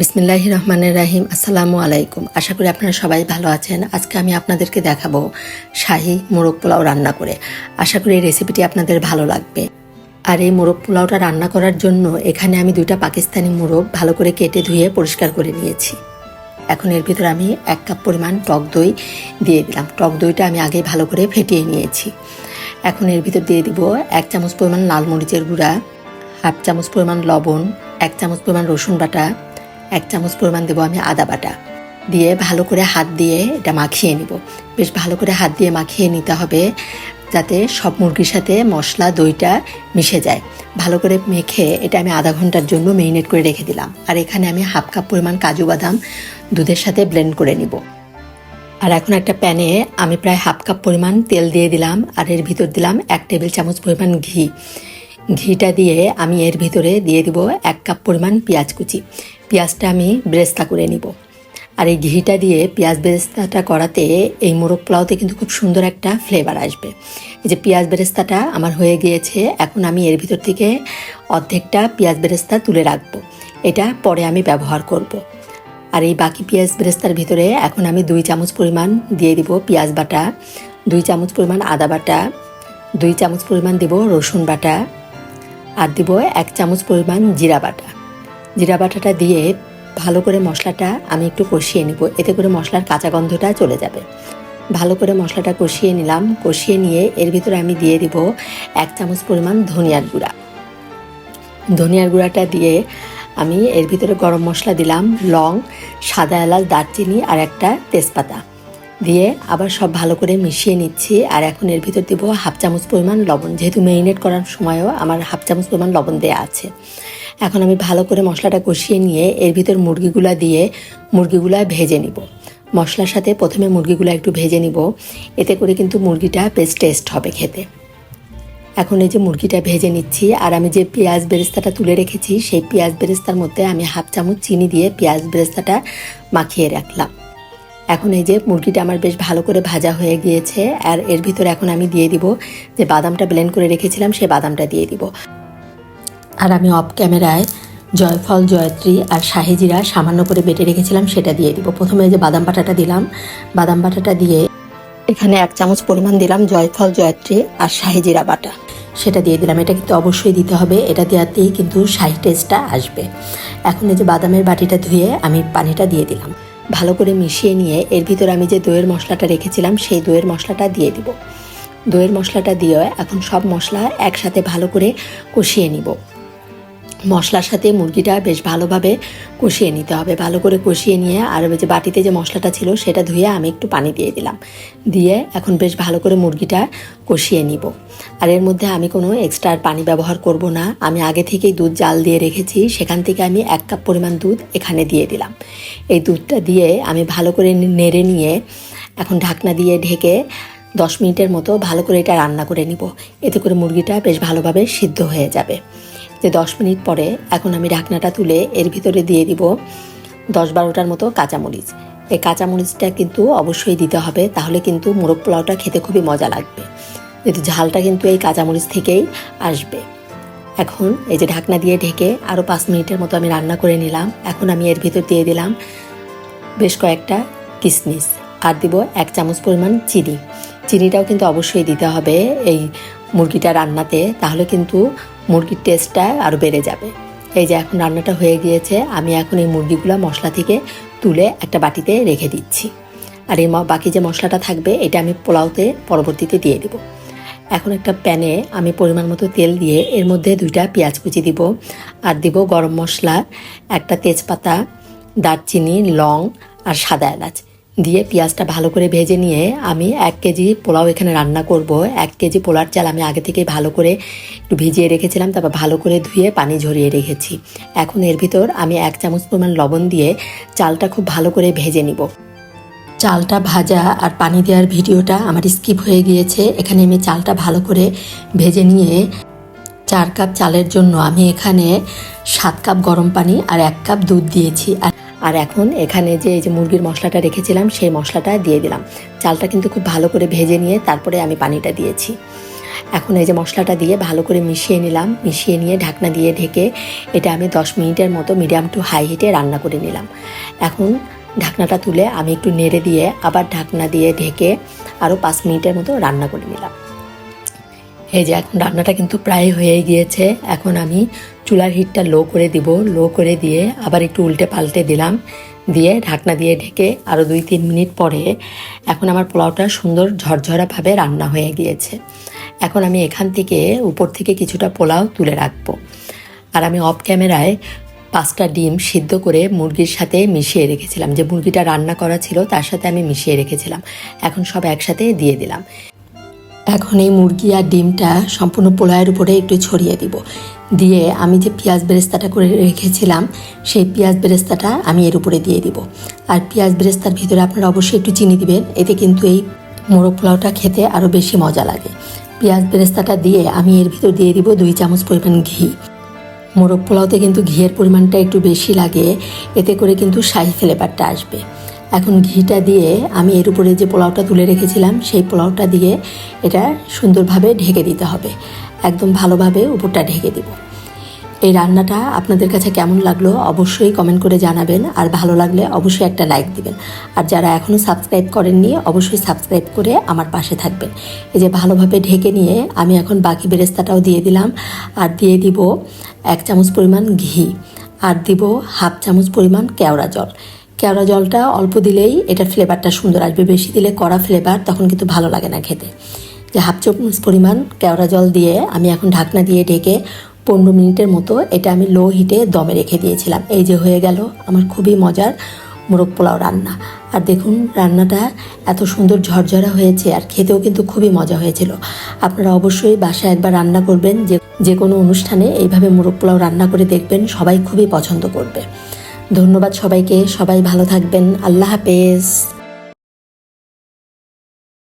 বিসমিল্লাহ রহমানের রাহিম, আসসালামু আলাইকুম। আশা করি আপনারা সবাই ভালো আছেন। আজকে আমি আপনাদেরকে দেখাবো শাহি মোরগ পোলাও রান্না করে। আশা করি এই রেসিপিটি আপনাদের ভালো লাগবে। আর এই মোরগ পোলাওটা রান্না করার জন্য এখানে আমি দুইটা পাকিস্তানি মোরগ ভালো করে কেটে ধুয়ে পরিষ্কার করে নিয়েছি। এখন এর ভিতরে আমি এক কাপ পরিমাণ টক দই দিয়ে দিলাম। টক দইটা আমি আগে ভালো করে ফেটিয়ে নিয়েছি। এখন এর ভিতর দিয়ে দিব এক চামচ পরিমাণ লাল মরিচের গুঁড়া, হাফ চামচ পরিমাণ লবণ, এক চামচ পরিমাণ রসুন বাটা এক চামচ পরিমাণ দেবো আমি আদা বাটা। দিয়ে ভালো করে হাত দিয়ে এটা মাখিয়ে নিব। বেশ ভালো করে হাত দিয়ে মাখিয়ে নিতে হবে যাতে সব মুরগির সাথে মশলা, দইটা মিশে যায়। ভালো করে মেখে এটা আমি আধা ঘণ্টার জন্য মেরিনেট করে রেখে দিলাম। আর এখানে আমি হাফ কাপ পরিমাণ কাজু বাদাম দুধের সাথে ব্লেন্ড করে নিব। আর এখন একটা প্যানে আমি প্রায় হাফ কাপ পরিমাণ তেল দিয়ে দিলাম আর এর ভিতর দিলাম এক টেবিল চামচ পরিমাণ ঘি। ঘিটা দিয়ে আমি এর ভিতরে দিয়ে দিব এক কাপ পরিমাণ পেঁয়াজ কুচি। পেঁয়াজটা আমি ব্রেস্তা করে নিব। আর এই ঘিটা দিয়ে পেঁয়াজ বেরেস্তাটা করাতে এই মোরগ পোলাওতে কিন্তু খুব সুন্দর একটা ফ্লেভার আসবে। এই যে পেঁয়াজ বেরেস্তাটা আমার হয়ে গিয়েছে, এখন আমি এর ভিতর থেকে অর্ধেকটা পেঁয়াজ বেরেস্তা তুলে রাখব। এটা পরে আমি ব্যবহার করব। আর এই বাকি পেঁয়াজ বেরেস্তার ভিতরে এখন আমি দুই চামচ পরিমাণ দিয়ে দিব পেঁয়াজ বাটা, দুই চামচ পরিমাণ আদা বাটা, দুই চামচ পরিমাণ দেব রসুন বাটা, আর দিব এক চামচ পরিমাণ জিরা বাটা। জিরা বাটাটা দিয়ে ভালো করে মশলাটা আমি একটু কষিয়ে নিব। এতে করে মশলার কাঁচা গন্ধটা চলে যাবে। ভালো করে মশলাটা কষিয়ে নিলাম। কষিয়ে নিয়ে এর ভিতরে আমি দিয়ে দিব এক চামচ পরিমাণ ধনিয়ার গুঁড়া। ধনিয়ার গুঁড়াটা দিয়ে আমি এর ভিতরে গরম মশলা দিলাম, লং, সাদা এলাচ, দারচিনি আর একটা তেজপাতা। দিয়ে আবার সব ভালো করে মিশিয়ে নিচ্ছি আর এখন এর ভিতর দিব হাফ চামচ পরিমাণ লবণ। যেহেতু মেরিনেট করার সময়ও আমার হাফ চামচ পরিমাণ লবণ দেওয়া আছে। এখন আমি ভালো করে মশলাটা কষিয়ে নিয়ে এর ভিতর মুরগিগুলা দিয়ে মুরগিগুলা ভেজে নিব। মশলার সাথে প্রথমে মুরগিগুলো একটু ভেজে নিব। এতে করে কিন্তু মুরগিটা বেশ টেস্ট হবে খেতে। এখন এই যে মুরগিটা ভেজে নিচ্ছি, আর আমি যে পেঁয়াজ বেরেস্তাটা তুলে রেখেছি, সেই পেঁয়াজ বেরেস্তার মধ্যে আমি হাফ চামচ চিনি দিয়ে পেঁয়াজ বেরেস্তাটা মাখিয়ে রাখলাম। এখন এই যে মুরগিটা আমার বেশ ভালো করে ভাজা হয়ে গিয়েছে, আর এর ভিতরে এখন আমি দিয়ে দিব যে বাদামটা ব্লেন্ড করে রেখেছিলাম, সেই বাদামটা দিয়ে দিব। আর আমি অফ ক্যামেরায় জয়ফল, জয়ত্রী আর শাহিজিরা সামান্য করে বেটে রেখেছিলাম, সেটা দিয়ে দিব। প্রথমে যে বাদাম বাটাটা দিলাম, বাদাম বাটাটা দিয়ে এখানে এক চামচ পরিমাণ দিলাম জয়ফল, জয়ত্রী আর শাহিজিরা বাটা। সেটা দিয়ে দিলাম। এটা কিন্তু অবশ্যই দিতে হবে। এটা দেওয়াতেই কিন্তু শাহি টেস্টটা আসবে। এখন এই যে বাদামের বাটিটা ধুয়ে আমি পানিটা দিয়ে দিলাম। ভালো করে মিশিয়ে নিয়ে এর ভিতরে আমি যে দইয়ের মশলাটা রেখেছিলাম, সেই দইয়ের মশলাটা দিয়ে দিব। দইয়ের মশলাটা দিয়ে এখন সব মশলা একসাথে ভালো করে কষিয়ে নিব। মশলার সাথে মুরগিটা বেশ ভালোভাবে কষিয়ে নিতে হবে। ভালো করে কষিয়ে নিয়ে আর ওই যে বাটিতে যে মশলাটা ছিল সেটা ধুয়ে আমি একটু পানি দিয়ে দিলাম। দিয়ে এখন বেশ ভালো করে মুরগিটা কষিয়ে নিব। আর এর মধ্যে আমি কোনো এক্সট্রা পানি ব্যবহার করব না। আমি আগে থেকেই দুধ জাল দিয়ে রেখেছি। সেখান থেকে আমি এক কাপ পরিমাণ দুধ এখানে দিয়ে দিলাম। এই দুধটা দিয়ে আমি ভালো করে নেড়ে নিয়ে এখন ঢাকনা দিয়ে ঢেকে দশ মিনিটের মতো ভালো করে এটা রান্না করে নিব। এতে করে মুরগিটা বেশ ভালোভাবে সিদ্ধ হয়ে যাবে। যে দশ মিনিট পরে এখন আমি ঢাকনাটা তুলে এর ভিতরে দিয়ে দিব দশ বারোটার মতো কাঁচামরিচ। এই কাঁচামরিচটা কিন্তু অবশ্যই দিতে হবে, তাহলে কিন্তু মোরগ পোলাওটা খেতে খুবই মজা লাগবে। যেহেতু ঝালটা কিন্তু এই কাঁচামরিচ থেকেই আসবে। এখন এই যে ঢাকনা দিয়ে ঢেকে আরও পাঁচ মিনিটের মতো আমি রান্না করে নিলাম। এখন আমি এর ভিতর দিয়ে দিলাম বেশ কয়েকটা কিশমিশ আর দিব এক চামচ পরিমাণ চিনি। চিনিটাও কিন্তু অবশ্যই দিতে হবে এই মুরগিটা রান্নাতে, তাহলে কিন্তু মুরগির টেস্টটা আরও বেড়ে যাবে। এই যে এখন রান্নাটা হয়ে গিয়েছে, আমি এখন এই মুরগিগুলো মশলা থেকে তুলে একটা বাটিতে রেখে দিচ্ছি। আর এই বাকি যে মশলাটা থাকবে, এটা আমি পোলাওতে পরবর্তীতে দিয়ে দেবো। এখন একটা প্যানে আমি পরিমাণ মতো তেল দিয়ে এর মধ্যে দুইটা পেঁয়াজ কুচি দিব। আর দিব গরম মশলা, একটা তেজপাতা, দারচিনি, লং আর সাদা এলাচ। দিয়ে পেঁয়াজটা ভালো করে ভেজে নিয়ে আমি এক কেজি পোলাও এখানে রান্না করব। এক কেজি পোলার চাল আমি আগে থেকে ভালো করে একটু ভিজিয়ে রেখেছিলাম, তারপর ভালো করে ধুয়ে পানি ঝরিয়ে রেখেছি। এখন এর ভিতর আমি এক চামচ পরিমাণ লবণ দিয়ে চালটা খুব ভালো করে ভেজে নিব। চালটা ভাজা আর পানি দেওয়ার ভিডিওটা আমার স্কিপ হয়ে গিয়েছে, এখানে আমি চালটা ভালো করে ভেজে নিয়ে চার কাপ চালের জন্য আমি এখানে সাত কাপ গরম পানি আর এক কাপ দুধ দিয়েছি। আর আর এখন এখানে যে এই যে মুরগির মশলাটা রেখেছিলাম, সেই মশলাটা দিয়ে দিলাম। চালটা কিন্তু খুব ভালো করে ভেজে নিয়ে তারপরে আমি পানিটা দিয়েছি। এখন এই যে মশলাটা দিয়ে ভালো করে মিশিয়ে নিলাম। মিশিয়ে নিয়ে ঢাকনা দিয়ে ঢেকে এটা আমি দশ মিনিটের মতো মিডিয়াম টু হাই হিটে রান্না করে নিলাম। এখন ঢাকনাটা তুলে আমি একটু নেড়ে দিয়ে আবার ঢাকনা দিয়ে ঢেকে আরও পাঁচ মিনিটের মতো রান্না করে নিলাম। এই যে এখন রান্নাটা কিন্তু প্রায় হয়ে গিয়েছে। এখন আমি চুলার হিটটা লো করে দিব লো করে দিয়ে আবার একটু উল্টে পাল্টে দিলাম। দিয়ে ঢাকনা দিয়ে ঢেকে আরও দুই তিন মিনিট পরে এখন আমার পোলাওটা সুন্দর ঝরঝরাভাবে রান্না হয়ে গিয়েছে। এখন আমি এখান থেকে উপর থেকে কিছুটা পোলাও তুলে রাখব। আর আমি অফ ক্যামেরায় পাঁচটা ডিম সিদ্ধ করে মুরগির সাথে মিশিয়ে রেখেছিলাম। যে মুরগিটা রান্না করা ছিল তার সাথে আমি মিশিয়ে রেখেছিলাম। এখন সব একসাথে দিয়ে দিলাম। এখন এই মুরগি আর ডিমটা সম্পূর্ণ পোলাওয়ের উপরে একটু ছড়িয়ে দিব। দিয়ে আমি যে পেঁয়াজ বেরেস্তাটা করে রেখেছিলাম, সেই পেঁয়াজ বেরেস্তাটা আমি এর উপরে দিয়ে দিব। আর পেঁয়াজ বেরেস্তার ভিতরে আপনারা অবশ্যই একটু চিনি দিবেন, এতে কিন্তু এই মোরগ পোলাওটা খেতে আরও বেশি মজা লাগে। পেঁয়াজ বেরেস্তাটা দিয়ে আমি এর ভিতর দিয়ে দিব দুই চামচ পরিমাণ ঘি। মোরগ পোলাওতে কিন্তু ঘিয়ের পরিমাণটা একটু বেশি লাগে, এতে করে কিন্তু শাহি ফ্লেভারটা আসবে। এখন ঘিটা দিয়ে আমি এর উপরে যে পোলাওটা তুলে রেখেছিলাম, সেই পোলাওটা দিয়ে এটা সুন্দরভাবে ঢেকে দিতে হবে। একদম ভালোভাবে উপরটা ঢেকে দিব। এই রান্নাটা আপনাদের কাছে কেমন লাগল অবশ্যই কমেন্ট করে জানাবেন, আর ভালো লাগলে অবশ্যই একটা লাইক দিবেন। আর যারা এখনও সাবস্ক্রাইব করেননি, অবশ্যই সাবস্ক্রাইব করে আমার পাশে থাকবেন। এই যে ভালোভাবে ঢেকে নিয়ে আমি এখন বাকি বেরেস্তাটাও দিয়ে দিলাম, আর দিয়ে দিব এক চামচ পরিমাণ ঘি, আর দিব হাফ চামচ পরিমাণ কেওড়া জল। কেওড়া জলটা অল্প দিলেই এটার ফ্লেভারটা সুন্দর আসবে। বেশি দিলে কড়া ফ্লেভার তখন কিন্তু ভালো লাগে না খেতে। যে হাফ চামচ পরিমাণ কেওড়া জল দিয়ে আমি এখন ঢাকনা দিয়ে ঢেকে পনেরো মিনিটের মতো এটা আমি লো হিটে দমে রেখে দিয়েছিলাম। এই যে হয়ে গেল আমার খুবই মজার মোরগ পোলাও রান্না। আর দেখুন, রান্নাটা এত সুন্দর ঝরঝরা হয়েছে আর খেতেও কিন্তু খুবই মজা হয়েছিল। আপনারা অবশ্যই বাসায় একবার রান্না করবেন, যে যে কোনো অনুষ্ঠানে এইভাবে মোরগ পোলাও রান্না করে দেখবেন, সবাই খুবই পছন্দ করবে। ধন্যবাদ সবাইকে, সবাই ভালো থাকবেন, আল্লাহ হাফেজ।